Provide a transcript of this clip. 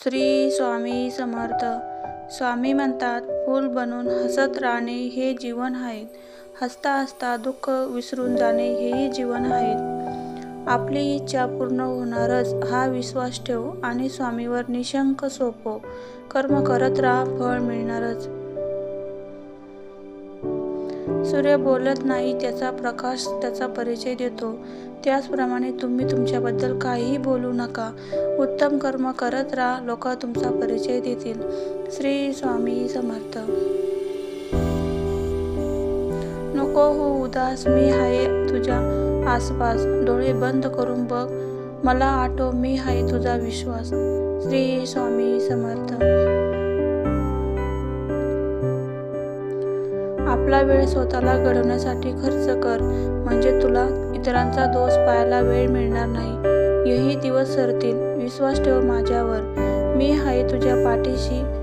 श्री स्वामी समर्थ. स्वामी म्हणतात फूल बनून हसत राहणे हे जीवन आहे. हसता हसता दुःख विसरून जाणे हेही जीवन आहे. आपली इच्छा पूर्ण होणारच हा विश्वास ठेव आणि स्वामीवर निशंक सोपव कर्म करत राहा फळ मिळणारच. सूर्य बोलत नाही त्याचा प्रकाश त्याचा परिचय देतो. त्याचप्रमाणे तुम्ही तुमच्याबद्दल काहीही बोलू नका. उत्तम कर्म करत राहा लोक तुमचा परिचय देतील. श्री स्वामी समर्थ. नको हो उदास मी आहे तुझ्या आसपास. डोळे बंद करून बघ. मला आठव मी आहे तुझा विश्वास. श्री स्वामी समर्थ. आपला वेळ स्वतःला घडवण्यासाठी खर्च कर म्हणजे तुला इतरांचा दोष पाहायला वेळ मिळणार नाही. यही दिवस सरतील विश्वास ठेव माझ्यावर. मी आहे तुझ्या पाठीशी.